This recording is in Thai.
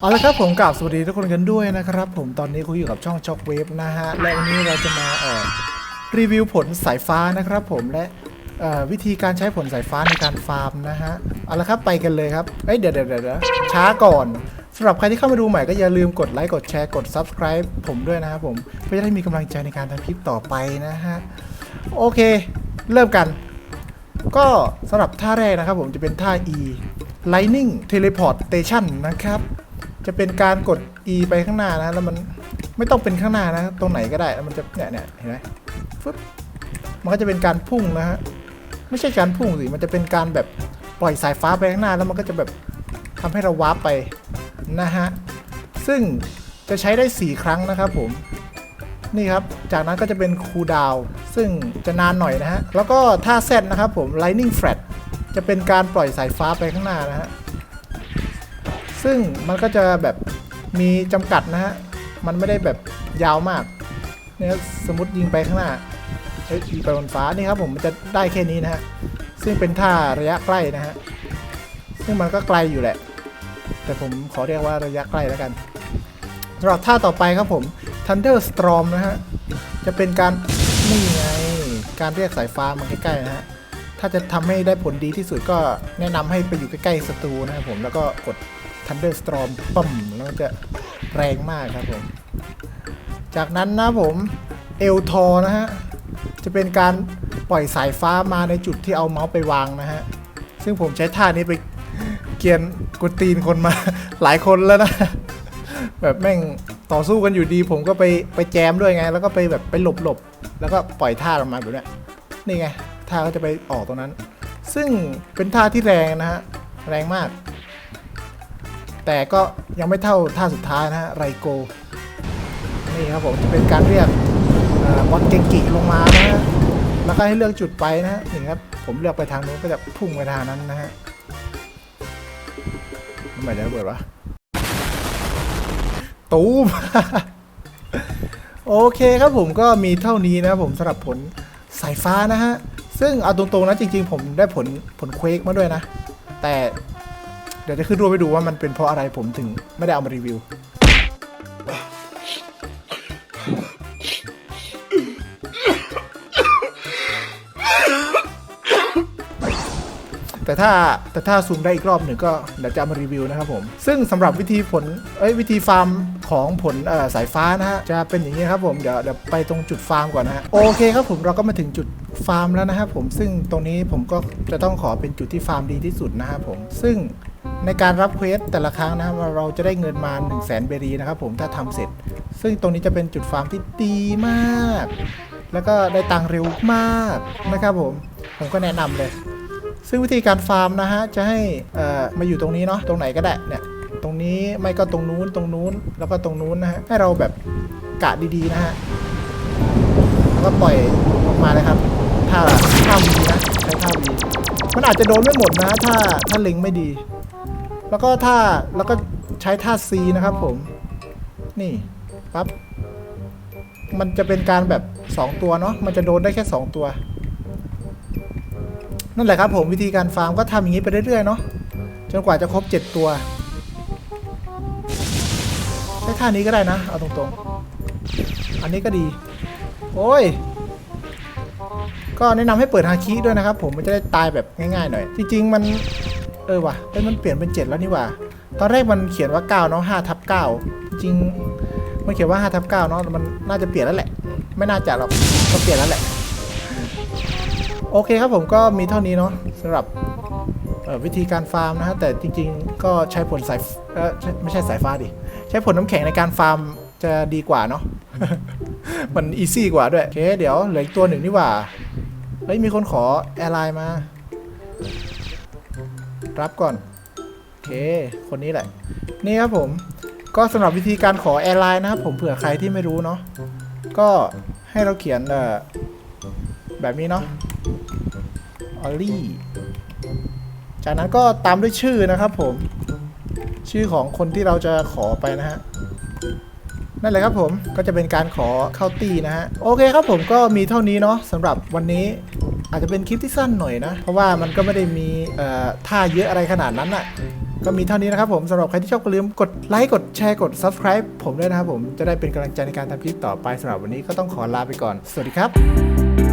เอาละครับผมกราบสวัสดีทุกคนกันด้วยนะครับ ผมตอนนี้คุยอยู่กับช่องช็อคเวฟนะฮะ และวันนี้เราจะมาเอ่อรีวิวผลสายฟ้านะครับผมและเอ่อวิธีการใช้ผลสายฟ้าในการฟาร์มนะฮะ เอาละครับไปกันเลยครับเอ้ยเดี๋ยวเดี๋ยวเดี๋ยวช้าก่อนสำหรับใครที่เข้ามาดูใหม่ก็อย่าลืมกดไลค์กดแชร์กด Subscribe ผมด้วยนะครับผมเพื่อจะได้มีกำลังใจในการทำคลิปต่อไปนะฮะ โอเค เริ่มกัน ก็สำหรับท่าแรกนะครับผมจะเป็นท่า E Lightning Teleportation นะครับ จะเป็นการกด E ไปข้างหน้านะ แล้วมันไม่ต้องเป็นข้างหน้านะ ตรงไหนก็ได้แล้วมันจะเนี่ยเนี่ยเห็นไหมฟึบมันก็จะเป็นการพุ่งนะฮะไม่ใช่การพุ่งสิมันจะเป็นการแบบปล่อยสายฟ้าไปข้างหน้า แล้วมันก็จะแบบทำให้เราวาร์ปไปนะฮะซึ่งจะใช้ได้ 4 ครั้งนะครับผมนี่ครับ จากนั้นก็จะเป็นคูลดาวซึ่งจะนานหน่อยนะฮะ แล้วก็ท่าเซตนะครับผม Lightning Flash จะเป็นการปล่อยสายฟ้าไปข้างหน้านะฮะ ซึ่งมันก็จะแบบมีจำกัดนะฮะ มันไม่ได้แบบยาวมากเนี่ยสมมติยิงไปข้างหน้าเอ้ยยิงไปบนฟ้านี่ครับผมมันจะได้แค่นี้นะฮะ ซึ่งเป็นท่าระยะใกล้นะฮะ ซึ่งมันก็ไกลอยู่แหละ แต่ผมขอเรียกว่าระยะใกล้แล้วกันสำหรับท่าต่อไปครับผม Thunder Storm นะฮะ จะเป็นการนี่ไง การเรียกสายฟ้ามาใกล้ๆนะฮะ ถ้าจะทำให้ได้ผลดีที่สุดก็แนะนำให้ไปอยู่ใกล้ๆศัตรูนะครับผมแล้วก็กด Thunderstorm ปั๊มแล้วจะแรงมากครับผม จากนั้นนะผมเอลทอนะฮะ จะเป็นการปล่อยสายฟ้ามาในจุดที่เอาเมาส์ไปวางนะฮะ ซึ่งผมใช้ท่านี้ไปเกียนกดตีนคนมา หลายคนแล้วนะ แบบแม่งต่อสู้กันอยู่ดีผมก็ไปไปแจมด้วยไง แล้วก็ไปแบบไปหลบหลบแล้วก็ปล่อยท่าออกมาแบบเนี้ยนี่ไงท่าก็จะไปออกตรงนั้น ซึ่งเป็นท่าที่แรงนะฮะ แรงมาก แต่ก็ยังไม่เท่าท่าสุดท้ายนะฮะไรโกนี่ครับผมจะเป็นการเรียกเอ่อบอลเกงกิลงมานะฮะแล้วก็ให้เลือกจุดไปนะฮะนี่ครับผมเลือกไปทางนู้นก็จะพุ่งไปทางนั้นนะฮะทำไมจะระเบิดวะตูมโอเคครับผมก็มีเท่านี้นะผมสำหรับผลสายฟ้านะฮะ ซึ่งเอาตรงๆนะจริงๆ ผมได้ผลผลเควกมาด้วยนะ แต่ ดี๋ยวจะขึ้นรูปไปดูว่ามันเป็นเพราะอะไรผมถึงไม่ได้เอามารีวิว แต่ถ้าแต่ถ้าซูมได้อีกรอบหนึ่งก็เดี๋ยวจะมารีวิวนะครับผม ซึ่งสำหรับวิธีผลเอ้ยวิธีฟาร์มของผลสายฟ้านะฮะจะเป็นอย่างนี้ครับผมเดี๋ยวเดี๋ยวไปตรงจุดฟาร์มก่อนนะฮะโอเคครับผมเราก็มาถึงจุดฟาร์มแล้วนะครับผมซึ่งตรงนี้ผมก็จะต้องขอเป็นจุดที่ฟาร์มดีที่สุดนะครับผม ซึ่ง ในการรับเควสแต่ละครั้งนะครับเราจะได้เงินมา 1 0 0 0 0แสนเบรีนะครับผมถ้าทำเสร็จ ซึ่งตรงนี้จะเป็นจุดฟาร์มที่ดีมาก แล้วก็ได้ตังค์เร็วมากนะครับผมผมก็แนะนำเลย ซึ่งวิธีการฟาร์มนะฮะจะให้เอ่อมาอยู่ตรงนี้เนาะตรงไหนก็ได้เนี่ยตรงนี้ไม่ก็ตรงนู้นตรงนู้นแล้วก็ตรงนู้นนะฮะให้เราแบบกะดีๆนะฮะแล้วก็ปล่อยออกมาเลยครับถ้าถ้าวีนะใช้ท่าวีมันอาจจะโดนไม่หมดนะ ถ้าถ้าเล็งไม่ดี แล้วก็ถ้าแล้วก็ใช้ท่า C นะครับผม นี่ปั๊บ มันจะเป็นการแบบ 2 ตัวเนาะ มันจะโดนได้แค่ 2 ตัว นั่นแหละครับผมวิธีการฟาร์มก็ทำอย่างนี้ไปเรื่อยๆเนาะ จนกว่าจะครบ 7 ตัวใช้ท่านี้ก็ได้นะ เอาตรงๆ อันนี้ก็ดี โอ้ยก็แนะนำให้เปิดฮาคิด้วยนะครับผมมันจะได้ตายแบบง่ายๆหน่อย จริงๆ มัน เออว่ะเอ้ยมันเปลี่ยนเป็น 7 แล้วนี่ว่ะตอนแรกมันเขียนว่า9เนาะ5ทับ9จริงมันเขียนว่า5ทับ9เนาะมันน่าจะเปลี่ยนแล้วแหละ ไม่น่าจะหรอกก็เปลี่ยนแล้วแหละ โอเคครับผมก็มีเท่านี้เนาะสำหรับวิธีการฟาร์มนะฮะแต่จริงๆ ก็ใช้ผลสายเออไม่ใช่สายฟ้าดิ ใช้ผลน้ำแข็งในการฟาร์มจะดีกว่าเนาะมันอีซี่กว่าด้วย โอเค เดี๋ยวเหลืออีกตัวหนึ่งนี่ว่า เฮ้ย มีคนขอแอร์ไลน์มา รับก่อน โอเค คนนี้แหละ นี่ครับผม ก็สำหรับวิธีการขอแอร์ไลน์นะครับผมเผื่อใครที่ไม่รู้เนาะ ก็ให้เราเขียนแบบนี้เนาะ ออลลี่ จากนั้นก็ตามด้วยชื่อนะครับผม ชื่อของคนที่เราจะขอไปนะฮะนั่นแหละครับผมก็จะเป็นการขอเข้าตีนะฮะ โอเคครับผมก็มีเท่านี้เนาะสำหรับวันนี้ อาจจะเป็นคลิปที่สั้นหน่อยนะ เพราะว่ามันก็ไม่ได้มีท่าเยอะอะไรขนาดนั้นอะก็มีเท่านี้นะครับผมสำหรับใครที่ชอบก็ลืมกดไลค์กดแชร์กด subscribe ผมด้วยนะครับผมจะได้เป็นกำลังใจในการทำคลิปต่อไปสำหรับวันนี้ก็ต้องขอลาไปก่อน สวัสดีครับ